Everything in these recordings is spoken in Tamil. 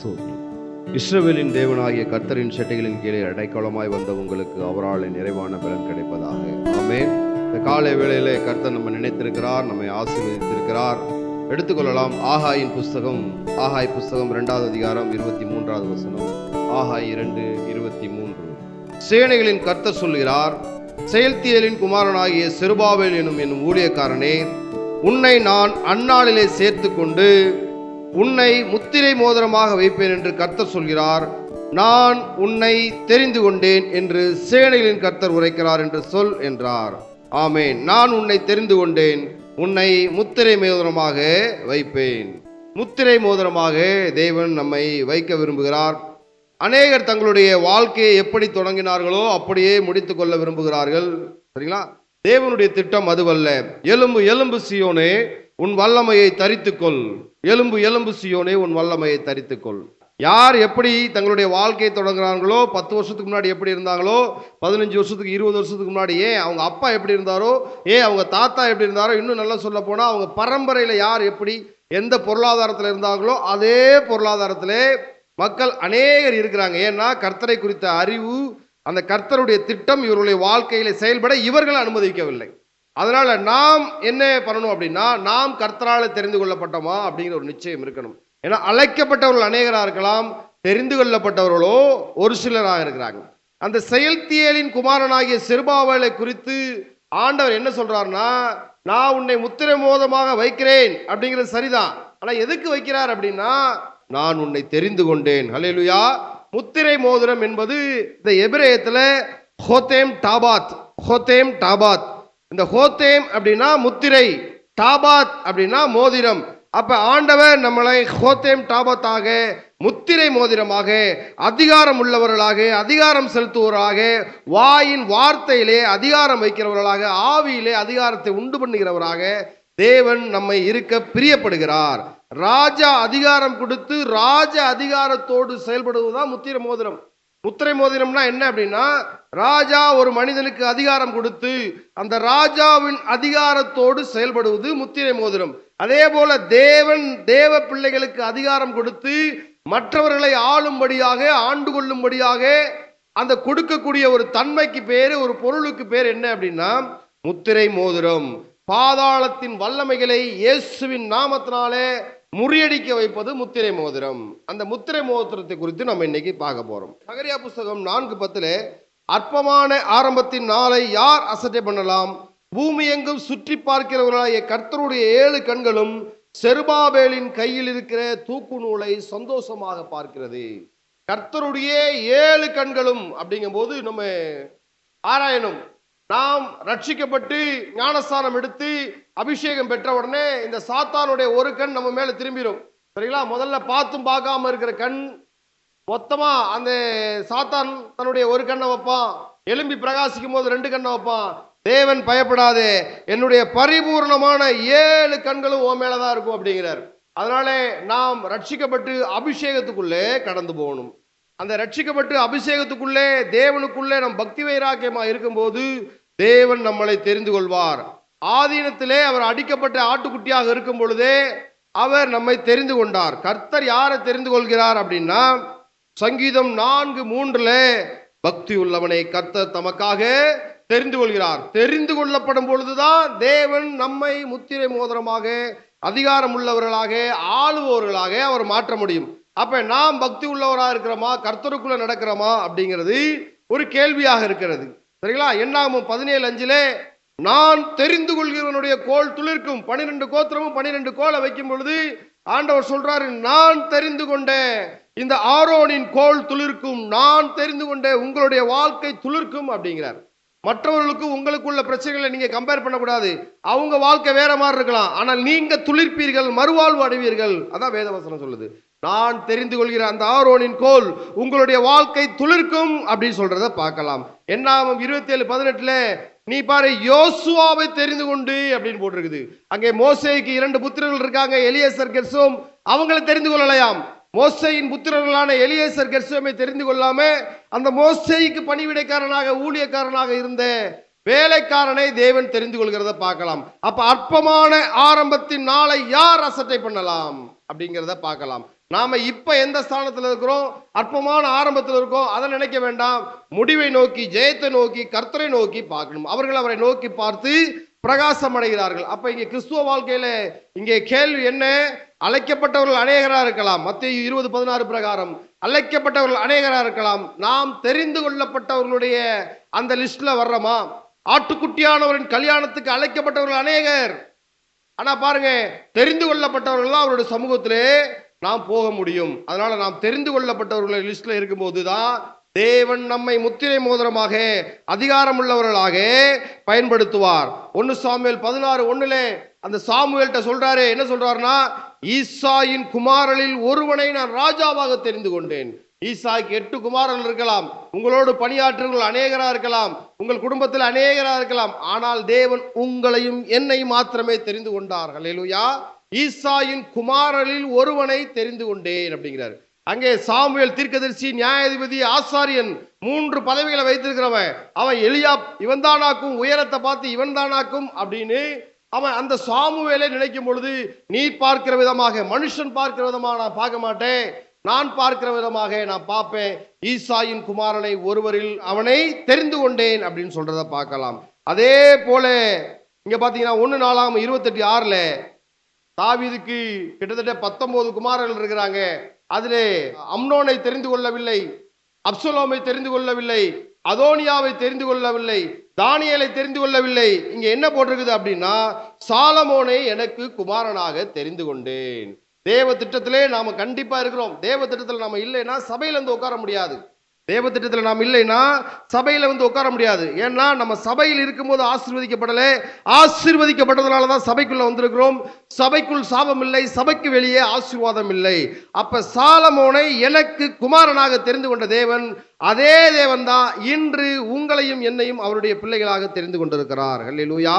ஸ்தோத்திரம் இஸ்ரவேலின் தேவனாகிய கர்த்தரின் செட்டைகளின் கீழே அடைக்கலமாய் வந்த உங்களுக்கு அவரால் நிறைவான பலன் கிடைப்பதாக. ஆமே இந்த காலை வேளையிலே கர்த்தர் நம்ம நினைத்திருக்கிறார் நம்மை ஆசீர்வதித்திருக்கிறார். எடுத்துக்கொள்ளலாம் ஆகாயின் புஸ்தகம் ஆகாய் புஸ்தகம் இரண்டாவது அதிகாரம் இருபத்தி மூன்றாவது வசனம். ஆகாய் இரண்டு இருபத்தி மூன்று. சேனைகளின் கர்த்தர் சொல்கிறார் செயல்தியலின் குமாரனாகிய செருபாவேல் எனும் என்னும் ஊழியக்காரனே உன்னை நான் அந்நாளிலே சேர்த்து கொண்டு உன்னை முத்திரை மோதிரமாக வைப்பேன் என்று கர்த்தர் சொல்கிறார். நான் உன்னை தெரிந்து கொண்டேன் என்று சேனைகளின் கர்த்தர் உரைக்கிறார் என்று சொல் என்றார். ஆமேன். நான் உன்னை தெரிந்து கொண்டேன் உன்னை முத்திரை மோதிரமாக வைப்பேன். முத்திரை மோதிரமாக தேவன் நம்மை வைக்க விரும்புகிறார். அநேகர் தங்களுடைய வாழ்க்கையை எப்படி தொடங்கினார்களோ அப்படியே முடித்து கொள்ள விரும்புகிறார்கள். சரிங்களா? தேவனுடைய திட்டம் அதுவல்ல. எலும்பு எலும்பு சியோனே உன் வல்லமையை தரித்துக்கொள். எலும்பு எலும்பு சியோனே உன் வல்லமையை தரித்துக்கொள். யார் எப்படி தங்களுடைய வாழ்க்கையை தொடங்குறாங்களோ பத்து வருஷத்துக்கு முன்னாடி எப்படி இருந்தாங்களோ பதினஞ்சு வருஷத்துக்கு இருபது வருஷத்துக்கு முன்னாடி ஏன் அவங்க அப்பா எப்படி இருந்தாரோ ஏன் அவங்க தாத்தா எப்படி இருந்தாரோ இன்னும் நல்லா சொல்ல போனால் அவங்க பரம்பரையில் யார் எப்படி எந்த பொருளாதாரத்தில் இருந்தாங்களோ அதே பொருளாதாரத்திலே மக்கள் அநேகர் இருக்கிறாங்க. ஏன்னா கர்த்தரை குறித்த அறிவு அந்த கர்த்தருடைய திட்டம் இவருடைய வாழ்க்கையில செயல்பட இவர்கள் அனுமதிக்கவில்லை. அதனால் நாம் என்ன பண்ணணும் அப்படின்னா நாம் கர்த்தரால் தெரிந்து கொள்ளப்பட்டோமா அப்படிங்கிற ஒரு நிச்சயம் இருக்கணும். ஏன்னா அழைக்கப்பட்டவர்கள் அநேகராக இருக்கலாம் தெரிந்து கொள்ளப்பட்டவர்களோ ஒரு சிலராக இருக்கிறாங்க. அந்த செயல்தியலின் குமாரனாகிய சிறுபாவலை குறித்து ஆண்டவர் என்ன சொல்றாருன்னா நான் உன்னை முத்திரை மோதமாக வைக்கிறேன் அப்படிங்கிறது சரிதான். ஆனால் எதுக்கு வைக்கிறார் அப்படின்னா நான் உன்னை தெரிந்து கொண்டேன். ஹலேலுயா முத்திரை மோதிரம் என்பது இந்த எபிரேயத்தில் ஹோத்தேம் டாபாத் ஹோத்தேம் டாபாத். இந்த ஹோத்தேம் அப்படின்னா முத்திரை டாபாத் அப்படின்னா மோதிரம். அப்ப ஆண்டவர் நம்மளை ஹோத்தேம் டாபத்தாக முத்திரை மோதிரமாக அதிகாரம் உள்ளவர்களாக அதிகாரம் செலுத்துவராக வாயின் வார்த்தையிலே அதிகாரம் வைக்கிறவர்களாக ஆவியிலே அதிகாரத்தை உண்டு பண்ணுகிறவராக தேவன் நம்மை இருக்க பிரியப்படுகிறார். ராஜா அதிகாரம் கொடுத்து ராஜ அதிகாரத்தோடு செயல்படுவதுதான் முத்திரை மோதிரம். முத்திரை மோதிரம்னா என்ன அப்படின்னா ராஜா ஒரு மனிதனுக்கு அதிகாரம் கொடுத்து அந்த ராஜாவின் அதிகாரத்தோடு செயல்படுவது முத்திரை மோதிரம். அதே போல தேவன் தேவ பிள்ளைகளுக்கு அதிகாரம் கொடுத்து மற்றவர்களை ஆளும்படியாக ஆண்டு கொள்ளும்படியாக அந்த கொடுக்கக்கூடிய ஒரு தன்மைக்கு பேரு ஒரு பொருளுக்கு பேர் என்ன அப்படின்னா முத்திரை மோதிரம். பாதாளத்தின் வல்லமைகளை இயேசுவின் நாமத்தினாலே முறியடிக்க வைப்பது முத்திரை மோதிரம். அந்த முத்திரை மோதிரத்தை குறித்து நம்ம இன்னைக்கு பார்க்க போறோம். சகரியா புஸ்தகம் நான்கு பத்துல அற்பமான ஆரம்பத்தின் நாளை யார் அசட்டை பண்ணலாம்? பூமி எங்கும் சுற்றி பார்க்கிறவர்களாகிய கர்த்தருடைய ஏழு கண்களும் செருபாபேலின் கையில் இருக்கிற தூக்கு நூலை சந்தோஷமாக பார்க்கிறது. கர்த்தருடைய ஏழு கண்களும் அப்படிங்கும்போது நம்ம ஆராயணும். நாம் ரட்சிக்கப்பட்டு ஞானஸ்தானம் எடுத்து அபிஷேகம் பெற்ற உடனே இந்த சாத்தானுடைய ஒரு கண் நம்ம மேலே திரும்பிடும் சரிங்களா? முதல்ல பார்த்தும் பார்க்காம இருக்கிற கண் மொத்தமாக அந்த சாத்தான் தன்னுடைய ஒரு கண்ணை வைப்பான். எலும்பி பிரகாசிக்கும் போது ரெண்டு கண்ணை வைப்பான். தேவன் பயப்படாதே என்னுடைய பரிபூர்ணமான ஏழு கண்களும் உன் மேலதான் இருக்கும் அப்படிங்கிறார். அதனாலே நாம் ரட்சிக்கப்பட்டு அபிஷேகத்துக்குள்ளே கடந்து போகணும். அந்த ரட்சிக்கப்பட்டு அபிஷேகத்துக்குள்ளே தேவனுக்குள்ளே நம் பக்தி வைராக்கியமாக இருக்கும்போது தேவன் நம்மளை தெரிந்து கொள்வார். ஆதீனத்திலே அவர் அடிக்கப்பட்ட ஆட்டுக்குட்டியாக இருக்கும் பொழுதே அவர் நம்மை தெரிந்து கொண்டார். கர்த்தர் யாரை தெரிந்து கொள்கிறார் அப்படின்னா சங்கீதம் நான்கு மூன்றுல பக்தி உள்ளவனை கர்த்தர் தமக்காக தெரிந்து கொள்கிறார். தெரிந்து கொள்ளப்படும் பொழுதுதான் தேவன் நம்மை முத்திரை மோதிரமாக அதிகாரம் உள்ளவர்களாக ஆளுபவர்களாக அவர் மாற்ற முடியும். அப்ப நாம் பக்தி உள்ளவராக இருக்கிறோமா கர்த்தருக்குள்ள நடக்கிறோமா அப்படிங்கிறது ஒரு கேள்வியாக இருக்கிறது. சரிங்களா? என்னாகும் பதினேழு அஞ்சிலே நான் தெரிந்து கொள்கிறவனுடைய கோல் துளிர்க்கும். பனிரெண்டு கோத்திரமும் பனிரெண்டு கோலை வைக்கும் பொழுது ஆண்டவர் சொல்றாரு நான் தெரிந்து கொண்டேன். இந்த ஆரோனின் கோல் துளிர்க்கும். நான் தெரிந்து கொண்டே உங்களுடைய வாழ்க்கை துளிர்க்கும் அப்படிங்கிறார். மற்றவர்களுக்கு உங்களுக்குள்ள பிரச்சனைகளை நீங்க கம்பேர் பண்ணக்கூடாது. அவங்க வாழ்க்கை வேற மாதிரி இருக்கலாம். ஆனால் நீங்க துளிர்ப்பீர்கள் மறுவாழ்வு அடைவீர்கள். அதான் வேதவசனம் சொல்லுது. நான் தெரிந்து கொள்கிற அந்த ஆரோனின் கோல் உங்களுடைய வாழ்க்கை துளிர்க்கும் அப்படின்னு சொல்றத பார்க்கலாம். என்னாகும் இருபத்தி ஏழு பதினெட்டுல நீ பாரு யோசுவாவை தெரிந்து கொண்டு அப்படின்னு போட்டிருக்குது. அங்கே மோசைக்கு இரண்டு புத்திரர்கள் இருக்காங்க எலியசர் கெர்சோம். அவங்களை தெரிந்து கொள்ளலையாம் மோசையின் புத்திரர்களான எலியேசர் கெர்சோமை தெரிந்து கொள்ளாம அந்த மோசைக்கு பணிவிடைக்காரனாக ஊழியக்காரனாக இருந்த வேலைக்காரனை தேவன் தெரிந்து கொள்கிறத பார்க்கலாம். அப்ப அற்பமான ஆரம்பத்தின் நாளை யார் அசட்டை பண்ணலாம் அப்படிங்கிறத பார்க்கலாம். நாம இப்ப எந்த ஸ்தானத்துல இருக்கிறோம்? அற்பமான ஆரம்பத்தில் இருக்கோம். அதை நினைக்க வேண்டாம். முடிவை நோக்கி ஜெயத்தை நோக்கி கர்த்தரை நோக்கி பார்க்கணும். அவர்கள் அவரை நோக்கி பார்த்து பிரகாசம் அடைகிறார்கள். அப்ப இங்க கிறிஸ்துவ வாழ்க்கையில இங்கே கேள்வி என்ன? அழைக்கப்பட்டவர்கள் அநேகராக இருக்கலாம். மத்திய இருபது பதினாறு பிரகாரம். அழைக்கப்பட்டவர்கள் அநேகராக இருக்கலாம். நாம் தெரிந்து கொள்ளப்பட்டவர்களுடைய அந்த லிஸ்ட்ல வர்றோமா? ஆட்டுக்குட்டியானவரின் கல்யாணத்துக்கு அழைக்கப்பட்டவர்கள் அநேகர். ஆனா பாருங்க தெரிந்து கொள்ளப்பட்டவர்கள் அவருடைய சமூகத்திலே நாம் போக முடியும். அதனால நாம் தெரிந்து கொள்ளப்பட்டவர்கள் லிஸ்ட்ல இருக்கும்போது தான் தேவன் நம்மை முத்திரை மோதிரமாக அதிகாரம் உள்ளவர்களாக பயன்படுத்துவார். ஒன்னு சாமுவேல் பதினாறு ஒண்ணுல அந்த சாமுவேல்கிட்ட சொல்றாரு என்ன சொல்றாருன்னா ஈசாயின் குமாரலில் ஒருவனை நான் ராஜாவாக தெரிந்து கொண்டேன். ஈசாய்க்கு எட்டு குமாரர்கள் இருக்கலாம். உங்களோடு பணியாற்றுகள் அநேகரா இருக்கலாம். உங்கள் குடும்பத்தில் அநேகரா இருக்கலாம். ஆனால் தேவன் உங்களையும் என்னை மாத்திரமே தெரிந்து கொண்டார்கள் ஹalleluya. ஈசாயின் குமாரலில் ஒருவனை தெரிந்து கொண்டேன் அப்படிங்கிறார். அங்கே சாமுவேல் தீர்க்கதரிசி நியாயாதிபதி ஆசாரியன் மூன்று பதவிகளை வைத்திருக்கிறவன். அவன் எளியா இவன் தானாக்கும் உயரத்தை பார்த்து இவன் தானாக்கும் அப்படின்னு அவன் அந்த சாமுவேலை நினைக்கும் பொழுது நீ பார்க்கிற விதமாக மனுஷன் பார்க்கிற விதமாக நான் பார்க்க மாட்டேன். நான் பார்க்கிற விதமாக நான் பார்ப்பேன். ஈசாயின் குமாரனை ஒருவரில் அவனை தெரிந்து கொண்டேன் அப்படின்னு சொல்றத பார்க்கலாம். அதே போல இங்க பாத்தீங்கன்னா ஒன்னு நாலாம் இருபத்தெட்டு ஆறுல தாவீதுக்கு கிட்டத்தட்ட பத்தொன்பது குமாரர்கள் இருக்கிறாங்க. அதிலே அம்னோனை தெரிந்து கொள்ளவில்லை அப்சலோமை தெரிந்து கொள்ளவில்லை அதோனியாவை தெரிந்து கொள்ளவில்லை தானியலை தெரிந்து கொள்ளவில்லை. இங்க என்ன போட்டிருக்குது அப்படின்னா சாலமோனை எனக்கு குமாரனாக தெரிந்து கொண்டேன். தேவ திட்டத்திலே நாம கண்டிப்பா இருக்கிறோம். தேவ திட்டத்தில் நாம இல்லைன்னா சபையில இருந்து உட்கார முடியாது. தேவ திட்டத்தில் நாம் இல்லைன்னா சபையில் வந்து உட்கார முடியாது. ஏன்னா நம்ம சபையில் இருக்கும்போது ஆசிர்வதிக்கப்படலை. ஆசிர்வதிக்கப்பட்டதுனால தான் சபைக்குள்ளே வந்திருக்கிறோம். சபைக்குள் சாபம் இல்லை சபைக்கு வெளியே ஆசீர்வாதம் இல்லை. அப்போ சாலமோனை எனக்கு குமாரனாக தெரிந்து கொண்ட தேவன் அதே தேவன் தான் இன்று உங்களையும் என்னையும் அவருடைய பிள்ளைகளாக தெரிந்து கொண்டிருக்கிறார். ஹல்லேலூயா.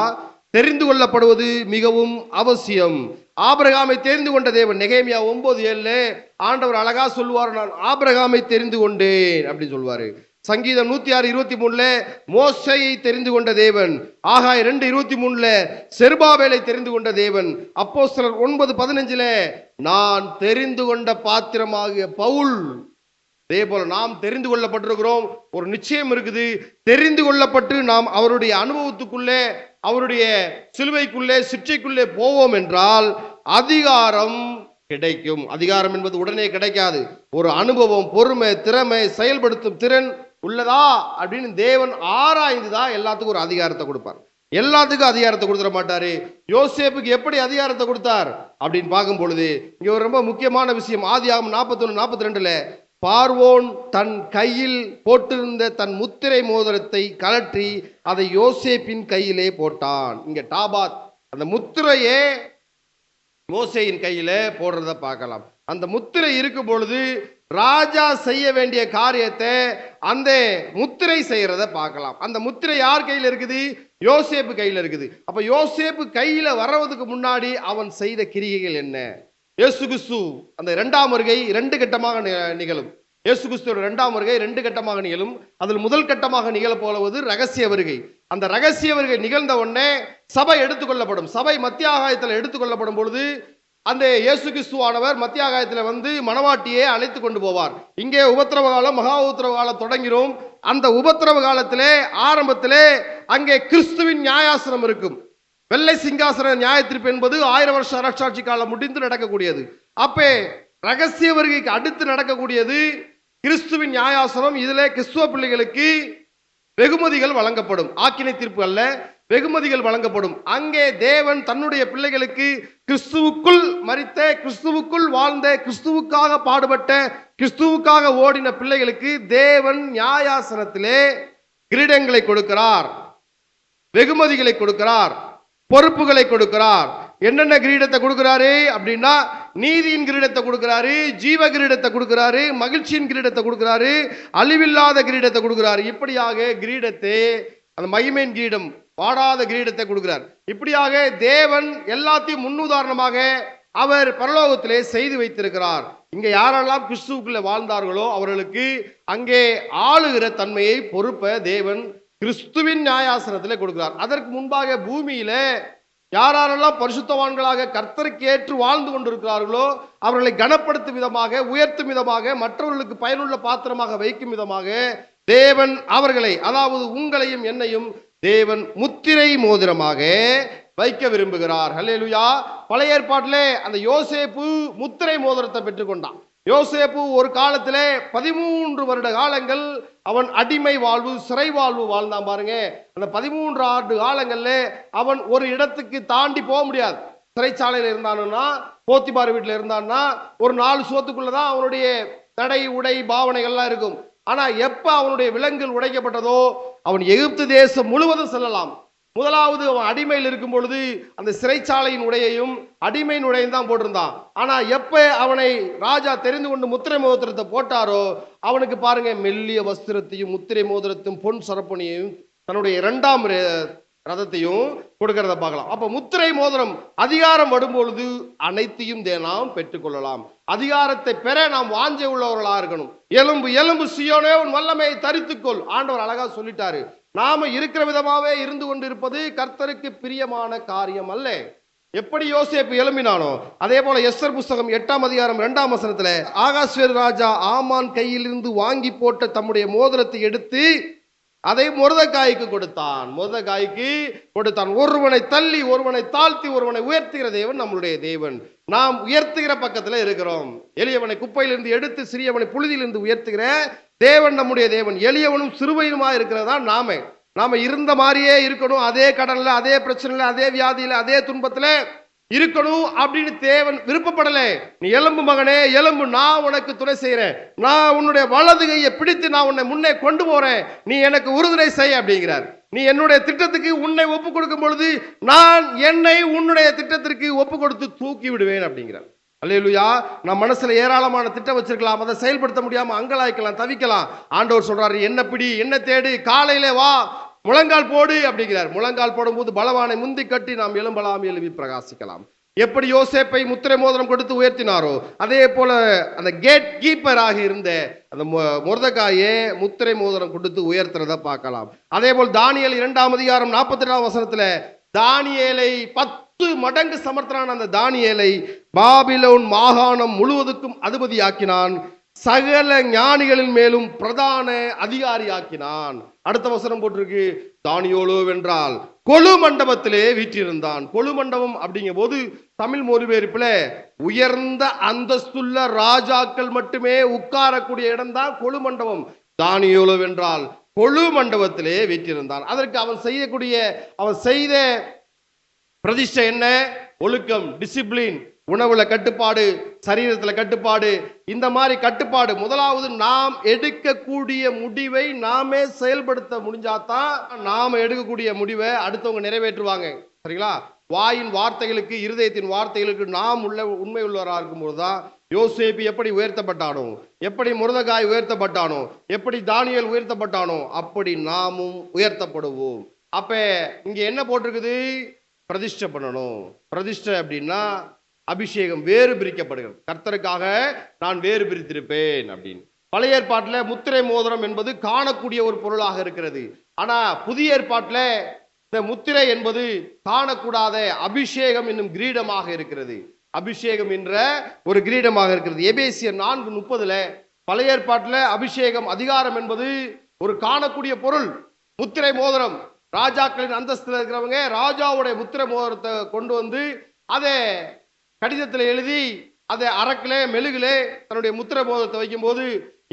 தெரிந்து கொள்ளப்படுவது மிகவும் அவசியம். ஆபிரகாமை தெரிந்து கொண்ட தேவன். நெகேமியா ஒன்பது ஏழு ஆண்டவர் அழகா சொல்லுவார் நான் ஆபிரகாமை தெரிந்து கொண்டேன் அப்படின்னு சொல்லுவாரு சங்கீதம் நூத்தி ஆறு இருபத்தி மூணுல மோசையை தெரிந்து கொண்ட தேவன் ஆகாய் ரெண்டு இருபத்தி மூணுல செருபாவேலை தெரிந்து கொண்ட தேவன் அப்போ சிலர் ஒன்பது பதினஞ்சுல நான் தெரிந்து கொண்ட பாத்திரமாகிய பவுல். அதே போல நாம் தெரிந்து கொள்ளப்பட்டிருக்கிறோம். ஒரு நிச்சயம் இருக்குது. தெரிந்து கொள்ளப்பட்டு நாம் அவருடைய அனுபவத்துக்குள்ளே அவருடைய சிலுவைக்குள்ளே சிற்றைக்குள்ளே போவோம் என்றால் அதிகாரம் கிடைக்கும். அதிகாரம் என்பது உடனே கிடைக்காது. ஒரு அனுபவம் பொறுமை திறமை செயல்படுத்தும் திறன் உள்ளதா அப்படின்னு தேவன் ஆராய்ந்துதான் எல்லாத்துக்கும் ஒரு அதிகாரத்தை கொடுப்பார். எல்லாத்துக்கும் அதிகாரத்தை கொடுத்துட மாட்டாரு. யோசேப்புக்கு எப்படி அதிகாரத்தை கொடுத்தார் அப்படின்னு பார்க்கும் பொழுது இங்க ஒரு ரொம்ப முக்கியமான விஷயம். ஆதி ஆகும் நாற்பத்தொன்னு நாற்பத்தி ரெண்டுல பார்வோன் தன் கையில் போட்டிருந்த தன் முத்திரை மோதிரத்தை கழற்றி அதை யோசேப்பின் கையிலே போட்டான். இங்க டாபாத் அந்த முத்திரையே மோசையின் கையில போடுறத பார்க்கலாம். அந்த முத்திரை இருக்கும் பொழுது ராஜா செய்ய வேண்டிய காரியத்தை அந்த முத்திரை செய்யறத பார்க்கலாம். அந்த முத்திரை யார் கையில் இருக்குது? யோசேப்பு கையில் இருக்குது. அப்ப யோசேப்பு கையில வர்றதுக்கு முன்னாடி அவன் செய்த கிரிகைகள் என்ன? இயேசு கிறிஸ்து அந்த இரண்டாம் வருகை ரெண்டு கட்டமாக நிகழும். இயேசு கிறிஸ்துவோட இரண்டாம் வருகை ரெண்டு கட்டமாக நிகழும். அதில் முதல் கட்டமாக நிகழப் போவது ரகசிய வருகை. அந்த ரகசிய வருகை நிகழ்ந்த உடனே சபை எடுத்துக்கொள்ளப்படும். சபை மத்தியாகாயத்தில் எடுத்துக்கொள்ளப்படும் பொழுது அந்த இயேசு கிறிஸ்துவானவர் மத்திய ஆகாயத்தில் வந்து மணவாட்டியை அழைத்து கொண்டு போவார். இங்கே உபத்திரவ காலம் மகா உபத்திரவ காலம் தொடங்கிறோம். அந்த உபத்திரவ காலத்திலே ஆரம்பத்திலே அங்கே கிறிஸ்துவின் நியாயாசனம் இருக்கும். வெள்ளை சிங்காசன நியாயத்தீர்ப்பு என்பது ஆயிரம் வருஷ அரசாட்சி காலம் முடிந்து நடக்கக்கூடியது. அப்பே ரகசிய வருகைக்கு அடுத்து நடக்கக்கூடியது கிறிஸ்துவின் நியாயாசனம். இதிலே கிறிஸ்துவ பிள்ளைகளுக்கு வெகுமதிகள் வழங்கப்படும். ஆக்கினை தீர்ப்பு அல்ல வெகுமதிகள் வழங்கப்படும். அங்கே தேவன் தன்னுடைய பிள்ளைகளுக்கு கிறிஸ்துவுக்குள் மறித்த கிறிஸ்துவுக்குள் வாழ்ந்த கிறிஸ்துவுக்காக பாடுபட்ட கிறிஸ்துவுக்காக ஓடின பிள்ளைகளுக்கு தேவன் நியாயாசனத்திலே கிரீடங்களை கொடுக்கிறார் வெகுமதிகளை கொடுக்கிறார். பொறுப்புகளை கொடுக்கிறார். என்னென்ன கிரீடத்தை கொடுக்கிறாரு அப்படின்னா நீதியின் கிரீடத்தை கொடுக்கிறாரு ஜீவ கிரீடத்தை கொடுக்கிறாரு மகிழ்ச்சியின் கிரீடத்தை கொடுக்கிறாரு அழிவில்லாத கிரீடத்தை கொடுக்கிறாரு. இப்படியாக கிரீடத்தை அந்த மகிமையின் கிரீடம் வாடாத கிரீடத்தை கொடுக்கிறார். இப்படியாக தேவன் எல்லாத்தையும் முன்னுதாரணமாக அவர் பரலோகத்திலே செய்து வைத்திருக்கிறார். இங்க யாரெல்லாம் கிறிஸ்துவுக்குள்ளே வாழ்ந்தார்களோ அவர்களுக்கு அங்கே ஆளுகிற தன்மையை பொறுப்ப தேவன் கிறிஸ்துவின் நியாயாசனத்திலே கொடுக்கிறார். அதற்கு முன்பாக பூமியில யாரெல்லாம் பரிசுத்தவான்களாக கர்த்தருக்கு ஏற்று வாழ்ந்து கொண்டிருக்கிறார்களோ அவர்களை கனப்படுத்தும் விதமாக உயர்த்தும் விதமாக மற்றவர்களுக்கு பயனுள்ள பாத்திரமாக வைக்கும் விதமாக தேவன் அவர்களை அதாவது உங்களையும் என்னையும் தேவன் முத்திரை மோதிரமாக வைக்க விரும்புகிறார். ஹலேலுயா பழைய ஏற்பாட்டிலே அந்த யோசேப்பு முத்திரை மோதிரத்தை பெற்றுக்கொண்டான். யோசேப்பு ஒரு காலத்திலே பதிமூன்று வருட காலங்கள் அவன் அடிமை வாழ்வு சிறை வாழ்வு வாழ்ந்தான் பாருங்க. அந்த பதிமூன்று ஆண்டு காலங்கள்ல அவன் ஒரு இடத்துக்கு தாண்டி போக முடியாது. சிறைச்சாலையில் இருந்தானுன்னா போத்திபார் வீட்டில் இருந்தான்னா ஒரு நாலு சோத்துக்குள்ளதான் அவனுடைய தடை உடை பாவனைகள்லாம் இருக்கும். ஆனா எப்ப அவனுடைய விலங்குகள் உடைக்கப்பட்டதோ அவன் எகிப்து தேசம் முழுவதும் செல்லலாம். முதலாவது அவன் அடிமையில் இருக்கும் பொழுது அந்த சிறைச்சாலையின் உடையையும் அடிமையின் உடையும் தான் போட்டிருந்தான். ஆனால் எப்போ அவனை ராஜா தெரிந்து கொண்டு முத்திரை மோதிரத்தை போட்டாரோ அவனுக்கு பாருங்க மெல்லிய வஸ்திரத்தையும் முத்திரை மோதிரத்தையும் பொன் சரப்பணியையும் தன்னுடைய இரண்டாம் ர- ரதத்தையும் கொடுக்கறத பார்க்கலாம். அப்ப முத்திரை மோதிரம் அதிகாரம் வரும்பொழுது அனைத்தையும் தே நாம் பெற்றுக்கொள்ளலாம். அதிகாரத்தை பெற நாம் வாஞ்சை உள்ளவர்களா இருக்கணும். எலும்பு எலும்பு சியோனே உன் வல்லமையை தரித்துக்கொள். ஆண்டவர் அழகா சொல்லிட்டாரு. நாம இருக்கிற விதமாவே இருந்து கொண்டிருப்பது கர்த்தருக்கு பிரியமான காரியம் அல்ல. எப்படி யோசேப்பு எழும்பினானோ அதே போல எஸ்தர் புஸ்தகம் எட்டாம் அதிகாரம் இரண்டாம் வசனத்துல ஆகாஸ்வேர் ராஜா ஆமான் கையிலிருந்து வாங்கி போட்ட தம்முடைய மோதிரத்தை எடுத்து அதை முருதக்காய்க்கு கொடுத்தான். முருதக்காய்க்கு கொடுத்தான். ஒருவனை தள்ளி ஒருவனை தாழ்த்தி ஒருவனை உயர்த்துகிற தேவன் நம்மளுடைய தேவன். நாம் உயர்த்துகிற பக்கத்துல இருக்கிறோம். எளியவனை குப்பையிலிருந்து எடுத்து சிறியவனை புழுதியிலிருந்து உயர்த்துகிற தேவன் நம்முடைய தேவன். எளியவனும் சிறுவையுமா இருக்கிறதா? நாம. நாம இருந்த மாதிரியே இருக்கணும். அதே கடல்ல அதே பிரச்சனையில அதே வியாதியில அதே துன்பத்துல இருக்கணும் அப்படின்னு தேவன் விருப்பப்படலை. நீ எலும்பு மகனே எலும்பு நான் உனக்கு துணை செய்கிறேன் நான் உன்னுடைய வலது கையை பிடித்து நான் உன்னை முன்னே கொண்டு போறேன். நீ எனக்கு உறுதுணை செய் அப்படிங்கிறார். நீ என்னுடைய திட்டத்துக்கு உன்னை ஒப்பு கொடுக்கும் பொழுது நான் என்னை உன்னுடைய திட்டத்திற்கு ஒப்பு கொடுத்து தூக்கி விடுவேன் அப்படிங்கிறார். அல்லையிலுயா நான் மனசுல ஏராளமான திட்டம் வச்சிருக்கலாம். அதை செயல்படுத்த முடியாம அங்கலாய்க்கலாம் தவிக்கலாம். ஆண்டவர் சொல்றாரு என்ன பிடி என்ன தேடு காலையில வா முழங்கால் போடு அப்படிங்கிறார். முழங்கால் போடும்போது பலவானை முந்தி கட்டி நாம் எலும்பலாம் எழுவி பிரகாசிக்கலாம். எப்படி யோசேப்பை முத்திரை மோதிரம் கொடுத்து உயர்த்தினாரோ அதே போல அந்த கேட் கீப்பராக இருந்த அந்த முருதக்காயே முத்திரை மோதிரம் கொடுத்து உயர்த்துறத பார்க்கலாம். அதே போல் தானியல் இரண்டாம் அதிகாரம் நாற்பத்தி ரெண்டாம் வசனத்துல தானியலை பத்து மடங்கு சமர்த்தனான அந்த தானியலை பாபிலோன் மாகாணம் முழுவதுக்கும் அதிபதியாக்கினான். சகல ஞானிகளின் மேலும் பிரதான அதிகாரியாக்கினான். அடுத்த வசனம் போட்டிருக்கு தானியோலோ வென்றால் கொழு மண்டபத்திலே வீற்றிருந்தான். கொழு மண்டபம் அப்படிங்கும் போது தமிழ் மொழிபெயர்ப்புல உயர்ந்த அந்தஸ்துள்ள ராஜாக்கள் மட்டுமே உட்காரக்கூடிய இடம்தான் கொழு மண்டபம். தானியோலோ வென்றால் கொழு மண்டபத்திலே வீற்றிருந்தான். அதற்கு அவன் செய்யக்கூடிய அவன் செய்த பிரதிஷ்டை என்ன? ஒழுக்கம் டிசிப்ளின் உணவுல கட்டுப்பாடு சரீரத்துல கட்டுப்பாடு இந்த மாதிரி கட்டுப்பாடு முதலாவது நாம் எடுக்கக்கூடிய முடிவை நாமே செயல்படுத்த முடிஞ்சாதான் நாம எடுக்கக்கூடிய முடிவை அடுத்தவங்க நிறைவேற்றுவாங்க. சரிங்களா? வாயின் வார்த்தைகளுக்கு இருதயத்தின் வார்த்தைகளுக்கு நாம் உள்ள உண்மை உள்ளவராக இருக்கும்போது தான் யோசேப்பு எப்படி உயர்த்தப்பட்டானோ எப்படி முருதகாய் உயர்த்தப்பட்டானோ எப்படி தானியல் உயர்த்தப்பட்டானோ அப்படி நாமும் உயர்த்தப்படுவோம். அப்ப இங்க என்ன போட்டிருக்குது? பிரதிஷ்டை பண்ணணும். பிரதிஷ்டை அப்படின்னா அபிஷேகம் வேறு பிரிக்கப்படுகிறது. கர்த்தருக்காக நான் வேறு பிரித்திருப்பேன் அப்படின்னு. பழைய ஏற்பாட்டில் முத்திரை மோதிரம் என்பது காணக்கூடிய ஒரு பொருளாக இருக்கிறது. ஆனால் புதிய ஏற்பாட்டில் இந்த முத்திரை என்பது காணக்கூடாத அபிஷேகம் என்னும் கிரீடமாக இருக்கிறது. அபிஷேகம் என்ற ஒரு கிரீடமாக இருக்கிறது. எபேசிய நான்கு முப்பதுல பழைய ஏற்பாட்டில் அபிஷேகம் அதிகாரம் என்பது ஒரு காணக்கூடிய பொருள். முத்திரை மோதிரம். ராஜாக்களின் அந்தஸ்தில் இருக்கிறவங்க ராஜாவுடைய முத்திரை மோதிரத்தை கொண்டு வந்து அதை கடிதத்தில் எழுதி அதை அரக்கிலே மெழுகிலே தன்னுடைய முத்திரை போதத்தை வைக்கும்போது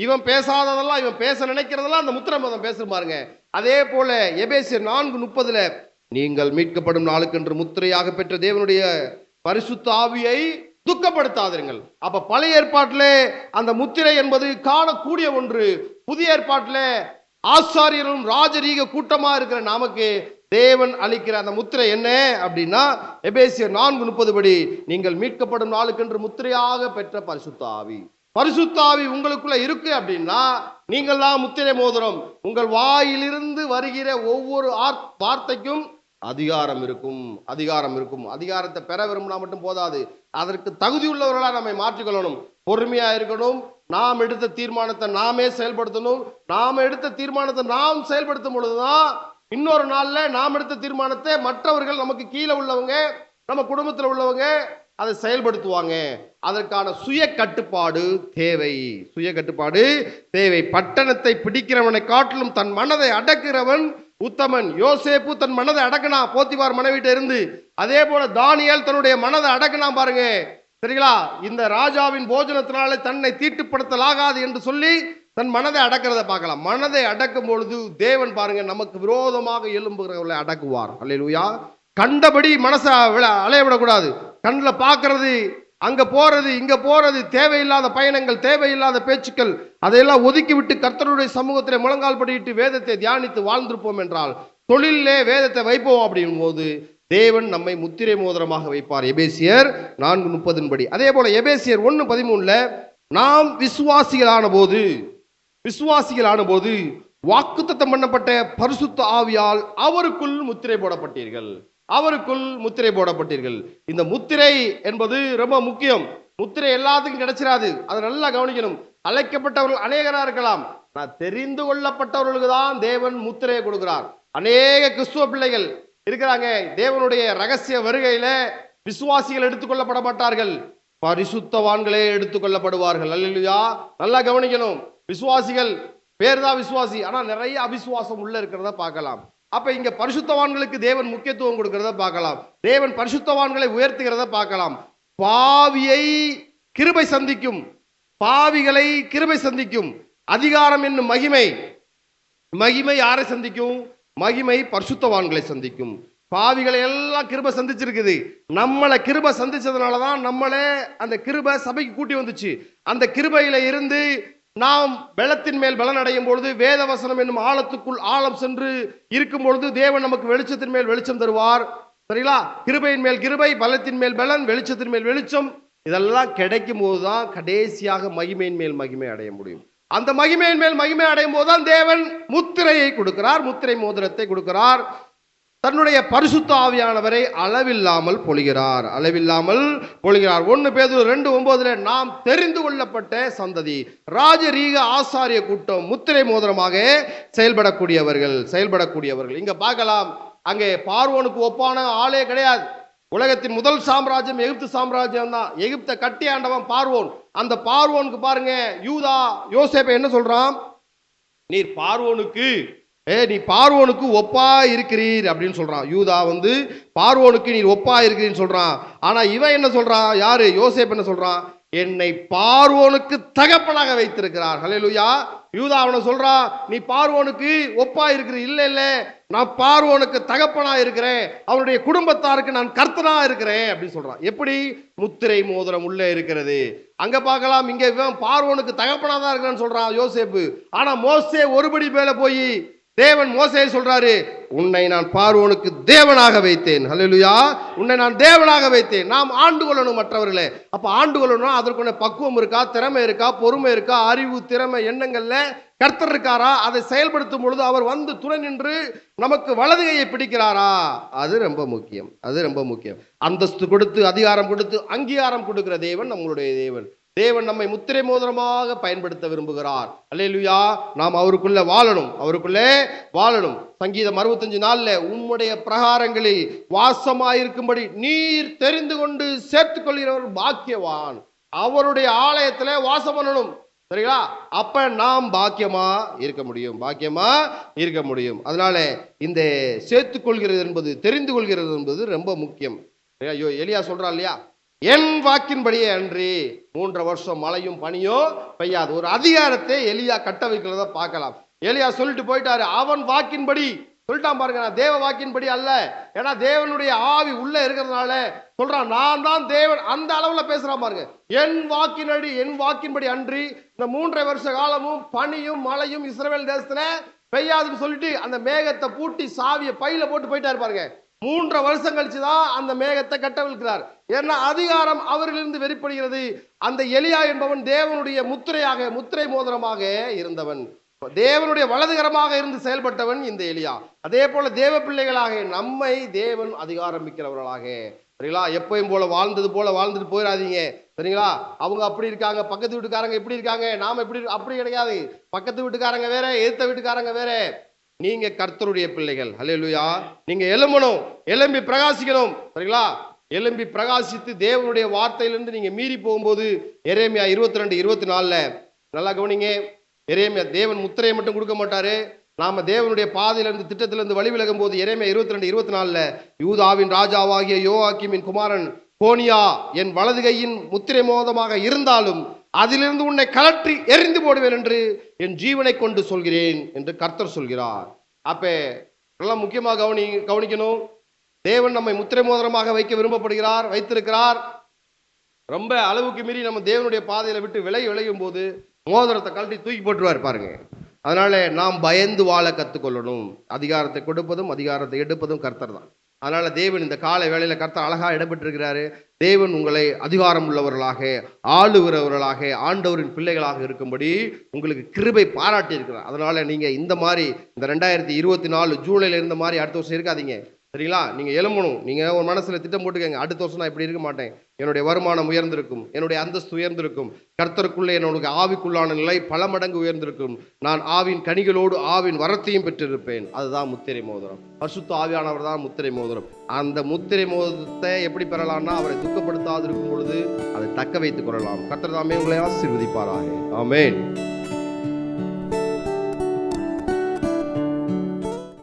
இவன் பேசாததெல்லாம் இவன் பேச நினைக்கிறதெல்லாம் அந்த முத்திரை மோதம் பேசும் பாருங்க. அதே போல எபேசியர் நான்கு முப்பதுல நீங்கள் மீட்கப்படும் நாளுக்கென்று முத்திரையாக பெற்ற தேவனுடைய பரிசுத்த ஆவியை துக்கப்படுத்தாதீர்கள் அப்ப பழைய ஏற்பாட்டிலே அந்த முத்திரை என்பது காணக்கூடிய ஒன்று. புதிய ஏற்பாட்டிலே ஆசாரியரும் ராஜரீக கூட்டமா இருக்கிற நமக்கு தேவன் அளிக்கிற அந்த முத்திரை என்ன அப்படின்னா எபேசியர் நான்கு முப்பது படி நீங்கள் மீட்கப்படும் நாளுக்கென்று முத்திரையாக பெற்ற பரிசுத்தாவி. பரிசுத்தாவி உங்களுக்குள்ள இருக்கு அப்படின்னா நீங்கள் தான் முத்திரை மோதிரம். உங்கள் வாயிலிருந்து வருகிற ஒவ்வொரு வார்த்தைக்கும் அதிகாரம் இருக்கும் அதிகாரம் இருக்கும். அதிகாரத்தை பெற விரும்பினா மட்டும் போதாது. அதற்கு தகுதியுள்ளவர்களாக நம்மை மாற்றிக்கொள்ளணும். பொறுமையா இருக்கணும். நாம் எடுத்த தீர்மானத்தை நாமே செயல்படுத்தணும். நாம் எடுத்த தீர்மானத்தை நாம் செயல்படுத்தும் பொழுதுதான் இன்னொரு நாள்ல நாம் எடுத்த தீர்மானத்தை மற்றவர்கள் நமக்கு கீழே உள்ளவங்க நம்ம குடும்பத்தில் உள்ளவங்க அதை செயல்படுத்துவாங்க. அதற்கான சுய கட்டுப்பாடு தேவை. சுய கட்டுப்பாடு தேவை. பட்டணத்தை பிடிக்கிறவனை காட்டிலும் தன் மனதை அடக்குறவன் உத்தமன். யோசேப்பு தன் மனதை அடக்குனா போத்திவார் மனைவிட்ட இருந்து. அதே போல தானியல் தன்னுடைய மனதை அடக்குனா பாருங்க. சரிங்களா? இந்த ராஜாவின் போஜனத்தினாலே தன்னை தீட்டுப்படுத்தலாகாது என்று சொல்லி தன் மனதை அடக்கிறத பார்க்கலாம். மனதை அடக்கும் பொழுது தேவன் பாருங்க நமக்கு விரோதமாக எழும்புகிறவர்களை அடக்குவார். அல்லேலூயா. கண்டபடி மனசை விழ- அலைய விடக்கூடாது கண்ணில் பார்க்கறது அங்க போறது இங்க போறது தேவையில்லாத பயணங்கள் தேவையில்லாத பேச்சுக்கள் அதையெல்லாம் ஒதுக்கி விட்டு கர்த்தருடைய சமூகத்தில் முழங்கால் படியிட்டு வேதத்தை தியானித்து வாழ்ந்திருப்போம் என்றால் தொழிலே வேதத்தை வைப்போம் அப்படின் போது தேவன் நம்மை முத்திரை மோதிரமாக வைப்பார். எபேசியர் நான்கு முப்பதின்படி. அதே போல எபேசியர் ஒன்று பதிமூணுல நாம் விசுவாசிகளான போது விசுவாசிகள் போது வாக்குத்தத்தம் பண்ணப்பட்ட பரிசுத்த ஆவியால் அவருக்குள் முத்திரை போடப்பட்டீர்கள். அவருக்குள் முத்திரை போடப்பட்டீர்கள். இந்த முத்திரை என்பது ரொம்ப முக்கியம். முத்திரை எல்லாத்துக்கும் கிடைச்சிடாது அதை நல்லா கவனிக்கணும். அழைக்கப்பட்டவர்கள் அநேகரா இருக்கலாம். நான் தெரிந்து கொள்ளப்பட்டவர்களுக்கு தான் தேவன் முத்திரையை கொடுக்கிறார். அநேக கிறிஸ்துவ பிள்ளைகள் இருக்கிறாங்க. தேவனுடைய ரகசிய வருகையில விசுவாசிகள் எடுத்துக்கொள்ளப்பட மாட்டார்கள். பரிசுத்தவான்களே எடுத்துக்கொள்ளப்படுவார்கள் அல்லா நல்லா கவனிக்கணும். விசுவாசிகள் பேர் தான் விசுவாசி ஆனால் நிறைய அவிசுவாசம் உள்ள இருக்கிறத பார்க்கலாம். அப்ப இங்க பரிசுத்தவான்களுக்கு தேவன் முக்கியத்துவம் கொடுக்கிறத பார்க்கலாம். தேவன் பரிசுத்தவான்களை உயர்த்துகிறத பார்க்கலாம். பாவியை கிருபை சந்திக்கும். பாவிகளை கிருபை சந்திக்கும். அதிகாரம் என்னும் மகிமை. மகிமை யாரை சந்திக்கும்? மகிமை பரிசுத்தவான்களை சந்திக்கும். பாவிகளை எல்லாம் கிருப சந்திச்சிருக்குது. நம்மளை கிருப சந்திச்சதுனால தான் நம்மளே அந்த கிருப சபைக்கு கூட்டி வந்துச்சு. அந்த கிருபையில இருந்து நாம் வெள்ளத்தின் மேல் பலன் அடையும் பொழுது வேதவசனம் என்னும் ஆழத்துக்குள் ஆழம் சென்று இருக்கும் பொழுது தேவன் நமக்கு வெளிச்சத்தின் மேல் வெளிச்சம் தருவார். சரிங்களா? கிருபையின் மேல் கிருபை பலத்தின் மேல் பலன் வெளிச்சத்தின் மேல் வெளிச்சம். இதெல்லாம் கிடைக்கும் போது தான் கடைசியாக மகிமையின் மேல் மகிமை அடைய முடியும். அந்த மகிமையின் மேல் மகிமை அடையும் போதுதான் தேவன் முத்திரையை கொடுக்கிறார். முத்திரை மோதிரத்தை கொடுக்கிறார். தன்னுடைய பரிசுத்த ஆவியானவரை அளவில்லாமல் பொழிகிறார். அளவில்லாமல் பொழிகிறார். ஒன்று பேதுரு ரெண்டு ஒன்பதுல நாம் தெரிந்து கொள்ளப்பட்ட சந்ததி ராஜரீக ஆசாரிய கூட்டம் முத்திரை மோதிரமாக செயல்படக்கூடியவர்கள் செயல்படக்கூடியவர்கள். இங்க பார்க்கலாம். அங்கே பார்வோனுக்கு ஒப்பான ஆளே கிடையாது. உலகத்தின் முதல் சாம்ராஜ்யம் எகிப்து சாம்ராஜ்யம் தான். எகிப்தை கட்டி ஆண்டவன் பார்வோன். அந்த பார்வோனுக்கு பாருங்க யூதா யோசேப்பை என்ன சொல்றான்? நீர் பார்வோனுக்கு ஏ நீ பார்வோனுக்கு ஒப்பா இருக்கிறீர் அப்படின்னு சொல்கிறான் யூதா வந்து பார்வோனுக்கு நீ ஒப்பா இருக்கிறீன்னு சொல்கிறான் ஆனால் இவன் என்ன சொல்கிறான் யார்? யோசேப் என்ன சொல்கிறான் என்னை பார்வோனுக்கு தகப்பனாக வைத்திருக்கிறார். ஹalleluya. யூதா அவனை சொல்கிறான் நீ பார்வோனுக்கு ஒப்பா இருக்கிற இல்லை இல்லை. நான் பார்வோனுக்கு தகப்பனாக இருக்கிறேன். அவனுடைய குடும்பத்தாருக்கு நான் கர்த்தனாக இருக்கிறேன். அப்படின்னு சொல்கிறான் எப்படி? முத்திரை மோதிரம் உள்ளே இருக்கிறது. அங்கே பார்க்கலாம் இங்கே பார்வோனுக்கு தகப்பனாக தான் இருக்கிறான்னு சொல்கிறான் யோசேப்பு. ஆனால் மோசே ஒருபடி மேலே போய் தேவன் மோசே சொல்றாரு உன்னை நான் பார்வோனுக்கு தேவனாக வைத்தேன். ஹalleluya. உன்னை நான் தேவனாக வைத்தேன். நாம் ஆண்டு கொள்ளணும் மற்றவர்களே. அப்ப ஆண்டு கொள்ளணும் அதற்குள்ள பக்குவம் இருக்கா திறமை இருக்கா பொறுமை இருக்கா அறிவு திறமை எண்ணங்கள்ல கர்த்தர் இருக்காரா? அதை செயல்படுத்தும் பொழுது அவர் வந்து துணை நின்று நமக்கு வலதுகையை பிடிக்கிறாரா? அது ரொம்ப முக்கியம். அது ரொம்ப முக்கியம். அந்தஸ்து கொடுத்து அதிகாரம் கொடுத்து அங்கீகாரம் கொடுக்கிற தேவன் நம்மளுடைய தேவன். தேவன் நம்மை முத்திரை மோதிரமாக பயன்படுத்த விரும்புகிறார். அல்லேலுயா நாம் அவருக்குள்ள வாழணும். அவருக்குள்ளே வாழணும். சங்கீதம் அறுபத்தஞ்சு நாளில் உம்முடைய பிரகாரங்களில் வாசமாயிருக்கும்படி நீர் தெரிந்து கொண்டு சேர்த்து கொள்கிறவர் பாக்கியவான். அவருடைய ஆலயத்தில் வாசம் பண்ணணும். சரிங்களா? அப்ப நாம் பாக்கியமா இருக்க முடியும். பாக்கியமா இருக்க முடியும். அதனால இந்த சேர்த்துக்கொள்கிறது என்பது தெரிந்து கொள்கிறது என்பது ரொம்ப முக்கியம். ஐயோ எலியா சொல்றா இல்லையா? என் வாக்கின்படியே அன்றி மூன்று வருஷம் மழையும் பனியும் பெய்யாது. ஒரு அதிகாரத்தை எலியா கட்ட வைக்கிறத பார்க்கலாம். எலியா சொல்லிட்டு போயிட்டாரு அவன் வாக்கின்படி. சொல்லிட்டான் பாருங்க நான் தேவ வாக்கின்படி அல்ல. ஏன்னா தேவனுடைய ஆவி உள்ள இருக்கிறதுனால சொல்றான் நான் தான் தேவன். அந்த அளவுல பேசுறான் பாருங்க. என் வாக்கினடி என் வாக்கின்படி அன்றி இந்த மூன்றரை வருஷ காலமும் பனியும் மழையும் இஸ்ரவேல் தேசத்துல பெய்யாதுன்னு சொல்லிட்டு அந்த மேகத்தை பூட்டி சாவியை பையில போட்டு போயிட்டாரு பாருங்க. மூன்றரை வருஷம் கழிச்சு தான் அந்த மேகத்தை கட்டவிழ்க்கிறார். ஏன்னா அதிகாரம் அவரிலிருந்து வெளிப்படுகிறது. அந்த எலியா என்பவன் தேவனுடைய முத்திரையாக முத்திரை மோதிரமாக இருந்தவன். தேவனுடைய வலதுகரமாக இருந்து செயல்பட்டவன் இந்த எலியா. அதே போல தேவ பிள்ளைகளாக நம்மை தேவன் அதிகாரம் மிக்கிறவர்களாக. சரிங்களா? எப்பயும் போல வாழ்ந்தது போல வாழ்ந்துட்டு போயிடாதீங்க. சரிங்களா? அவங்க அப்படி இருக்காங்க பக்கத்து வீட்டுக்காரங்க இப்படி இருக்காங்க நாம இப்படி அப்படி கிடையாது. பக்கத்து வீட்டுக்காரங்க வேற எதிர்த்த வீட்டுக்காரங்க வேற. நீங்க கர்த்தருடைய பிள்ளைகள். அலையலுயா நீங்க எழும்பணும். எலும்பி பிரகாசிக்கணும். சரிங்களா? எலும்பி பிரகாசித்து தேவனுடைய வார்த்தையிலிருந்து நீங்க மீறி போகும்போது எரேமியா இருபத்தி ரெண்டு இருபத்தி நாலுல நல்லா கவனிங்க. எரேமியா தேவன் முத்திரையை மட்டும் கொடுக்க மாட்டாரு. நாம தேவனுடைய பாதையிலிருந்து திட்டத்திலிருந்து வழி விலகும் போது எரேமியா இருபத்தி ரெண்டு இருபத்தி நாலுல யூதாவின் ராஜாவாகிய யோவாக்கிமின் குமாரன் கோனியா என் வலது கையின் முத்திரை மோதமாக இருந்தாலும் அதிலிருந்து உன்னை கலற்றி எரிந்து போடுவேன் என்று என் ஜீவனை கொண்டு சொல்கிறேன் என்று கர்த்தர் சொல்கிறார். அப்போ நல்லா முக்கியமாக கவனி கவனிக்கணும். தேவன் நம்மை முத்திரை மோதிரமாக வைக்க விரும்பப்படுகிறார் வைத்திருக்கிறார். ரொம்ப அளவுக்கு மீறி நம்ம தேவனுடைய பாதையில விட்டு விலை விளையும் போது மோதிரத்தை கழட்டி தூக்கி போட்டுருவார் பாருங்க. அதனால நாம் பயந்து வாழ கற்றுக்கொள்ளணும் அதிகாரத்தை கொடுப்பதும் அதிகாரத்தை எடுப்பதும் கர்த்தர் தான். அதனால் தேவன் இந்த காலை வேளையில் கர்த்தர் அழகாக இடம்பெற்றிருக்கிறாரு. தேவன் உங்களை அதிகாரம் உள்ளவர்களாக ஆளுகிறவர்களாக ஆண்டவரின் பிள்ளைகளாக இருக்கும்படி உங்களுக்கு கிருபை பாராட்டி இருக்கிறார் அதனால் நீங்கள் இந்த மாதிரி இந்த ரெண்டாயிரத்தி இருபத்தி நாலு ஜூலையில் இருந்த மாதிரி அடுத்த வருஷம் இருக்காதீங்க. சரிங்களா? நீங்கள் எழும்பணும். நீங்கள் ஒரு மனசில் திட்டம் போட்டுக்கங்க. அடுத்த வருஷம் நான் இப்படி இருக்க மாட்டேன். என்னுடைய வருமானம் உயர்ந்திருக்கும். என்னுடைய அந்தஸ்து உயர்ந்திருக்கும். கர்த்தருக்குள்ளே என்னோட ஆவிக்குள்ளான நிலை பல மடங்கு உயர்ந்திருக்கும். நான் ஆவின் கனிகளோடு ஆவின் வரத்தையும் பெற்றிருப்பேன். அதுதான் முத்திரை மோதிரம். பசுத்த ஆவியானவர் தான் முத்திரை மோதிரம். அந்த முத்திரை மோதிரத்தை எப்படி பெறலாம்னா அவரை துக்கப்படுத்தாதிருக்கும் பொழுது அதை தக்க வைத்துக் கொள்ளலாம். கர்த்தர் தாமே உங்களை ஆசீர்வதிப்பாராக. ஆமேன்.